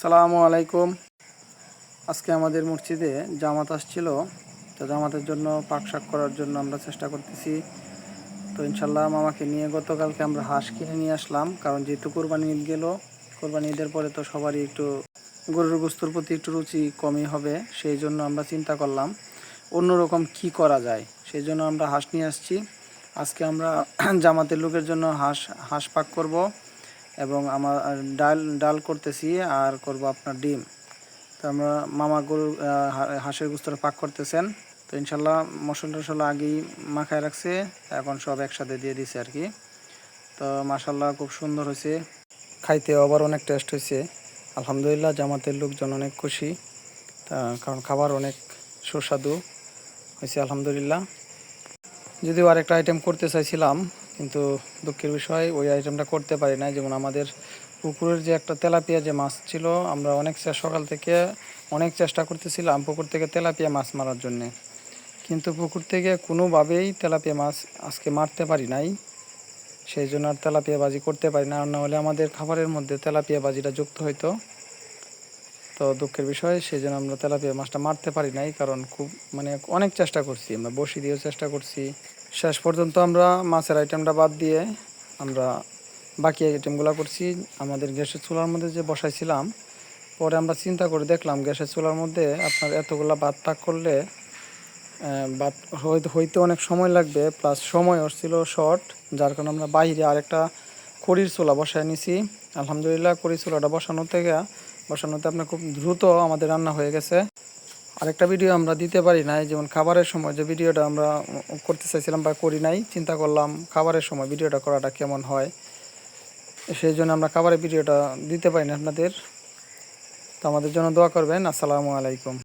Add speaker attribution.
Speaker 1: সালামু আলাইকুম। আজকে আমাদের মসজিদে জামাত আসছিল। তো জামাতের জন্য পাক শাক করার জন্য আমরা চেষ্টা করতেছি। তো ইনশাল্লাহ মামাকে নিয়ে গতকালকে আমরা হাঁস কিনে নিয়ে আসলাম। কারণ যেহেতু কোরবানি ঈদ গেল, কোরবানি ঈদের পরে তো সবারই একটু গরুর গোস্তর প্রতি একটু রুচি কমই হবে, সেই জন্য আমরা চিন্তা করলাম অন্যরকম কি করা যায়। সেই জন্য আমরা হাঁস নিয়ে আসছি। আজকে আমরা জামাতের লোকের জন্য হাঁস হাঁস পাক করব। এবং আমার ডাল ডাল করতেছি আর করব আপনার ডিম। তো আমরা মামা গরুর হাঁসের গুস্তটা পাক করতেছেন। তো ইনশাল্লাহ মশলা টশলা আগেই মাখায় রাখছে, এখন সব একসাথে দিয়ে দিছে আর কি। তো মাসাল্লাহ খুব সুন্দর হয়েছে। খাইতে আবার অনেক টেস্ট হয়েছে। আলহামদুলিল্লাহ জামাতের লোকজন অনেক খুশি। কারণ খাবার অনেক সুস্বাদু হয়েছে, আলহামদুলিল্লাহ। যদিও আরেকটা আইটেম করতে চাইছিলাম, কিন্তু দুঃখের বিষয়, ওই আইটেমটা করতে পারি না যেমন আমাদের পুকুরের যে একটা তেলাপিয়া যে মাছ ছিল, আমরা অনেক সকাল থেকে অনেক চেষ্টা করতেছিলাম পুকুর থেকে তেলাপিয়া মাছ মারার জন্যে। কিন্তু পুকুর থেকে কোনোভাবেই তেলাপিয়া মাছ আজকে মারতে পারি নাই। সেই জন্য আর তেলাপিয়া বাজি করতে পারি না। আর না হলে আমাদের খাবারের মধ্যে তেলাপিয়া বাজিটা যুক্ত হইতো। তো দুঃখের বিষয় সেই জন্য আমরা তেলাপিয়া মাছটা মারতে পারি নাই, কারণ খুব মানে অনেক চেষ্টা করছি, আমরা বসি দিয়েও চেষ্টা করছি। শেষ পর্যন্ত আমরা মাছের আইটেমটা বাদ দিয়ে আমরা বাকি আইটেমগুলো করছি। আমাদের গ্যাসের চুলার মধ্যে যে বসাইছিলাম, পরে আমরা চিন্তা করে দেখলাম গ্যাসের চুলার মধ্যে আপনার এতগুলা বাদ পাক করলে বাদ হইতে অনেক সময় লাগবে প্লাস সময় ছিল শর্ট যার কারণে আমরা বাইরে আরেকটা খড়ির চুলা বসায় নিছি। আলহামদুলিল্লাহ খড়ির চুলাটা বসানো থেকে বসানোতে আপনার খুব দ্রুত আমাদের রান্না হয়ে গেছে। আরেকটা ভিডিও আমরা দিতে পারি নাই, যেমন খাবারের সময় যে ভিডিওটা আমরা করতে চাইছিলাম বা করি নাই, চিন্তা করলাম খাবারের সময় ভিডিওটা করাটা কেমন হয়। সেই জন্য আমরা খাবারের ভিডিওটা দিতে পারি না আপনাদের। তো আমাদের জন্য দোয়া করবেন। আসসালামু আলাইকুম।